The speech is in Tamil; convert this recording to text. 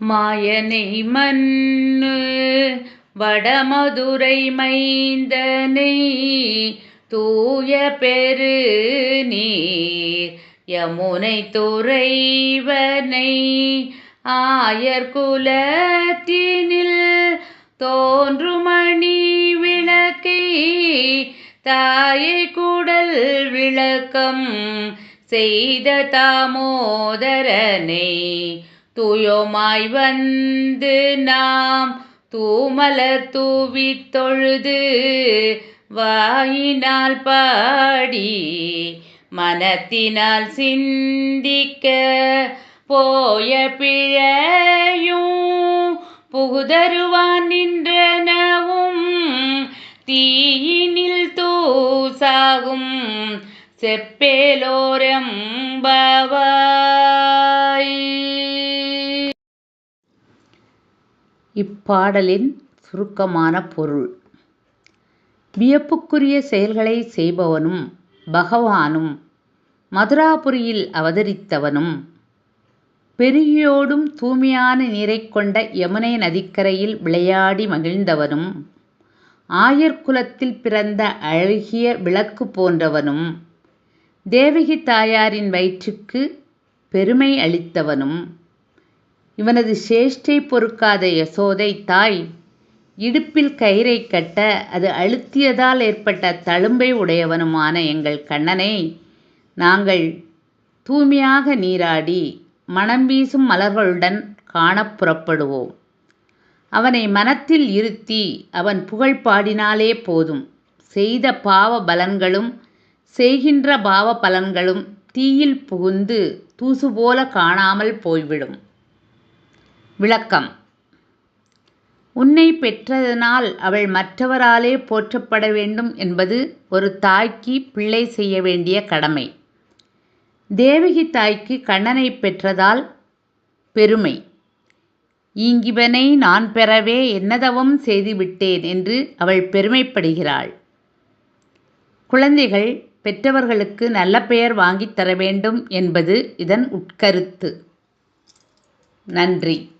மாயனை மண்ணு வடமதுரை மைந்தனை தூய பெரு நீர் யமுனை துறைவனை ஆயர் குலத்தினில் தோன்றுமணி விளக்கை தாயை குடல் விளக்கம் செய்த தாமோதரனை தூயோமாய் வந்து நாம் தூமலர் தூவி தொழுது வாயினால் பாடி மனத்தினால் சிந்திக்க போய பிழையும் புகுதருவான் நின்றனவும் தீயினில் தூசாகும் செப்பேலோரெம்பவாய் இப்பாடலின் சுருக்கமான பொருள். வியப்புக்குரிய செயல்களை செய்பவனும் பகவானும் மதுராபுரியில் அவதரித்தவனும் பெருகியோடும் தூய்மையான நீரைக் கொண்ட யமுனை நதிக்கரையில் விளையாடி மகிழ்ந்தவனும் ஆயர்குலத்தில் பிறந்த அழகிய விளக்கு போன்றவனும் தேவகி தாயாரின் வயிற்றுக்கு பெருமை அளித்தவனும் இவனது சேஷ்டை பொறுக்காத யசோதை தாய். இடுப்பில் கயிறை கட்ட அது அழுத்தியதால் ஏற்பட்ட தழும்பை உடையவனுமான எங்கள் கண்ணனை நாங்கள் தூய்மையாக நீராடி மனம் வீசும் மலர்களுடன் காணப் புறப்படுவோம். அவனை மனத்தில் இருத்தி அவன் புகழ் பாடினாலே போதும். செய்த பாவ பலன்களும் செய்கின்ற பாவ பலன்களும் தீயில் புகுந்து தூசு போல காணாமல் போய்விடும். விளக்கம். உன்னை பெற்றதனால் அவள் மற்றவராலே போற்றப்பட வேண்டும் என்பது ஒரு தாய்க்கு பிள்ளை செய்ய வேண்டிய கடமை. தேவகி தாய்க்கு கண்ணனை பெற்றதால் பெருமை. ஈங்கிவனை நான் பெறவே என்னதவம் செய்துவிட்டேன் என்று அவள் பெருமைப்படுகிறாள். குழந்தைகள் பெற்றவர்களுக்கு நல்ல பெயர் வாங்கித் தர வேண்டும் என்பது இதன் உட்கருத்து. நன்றி.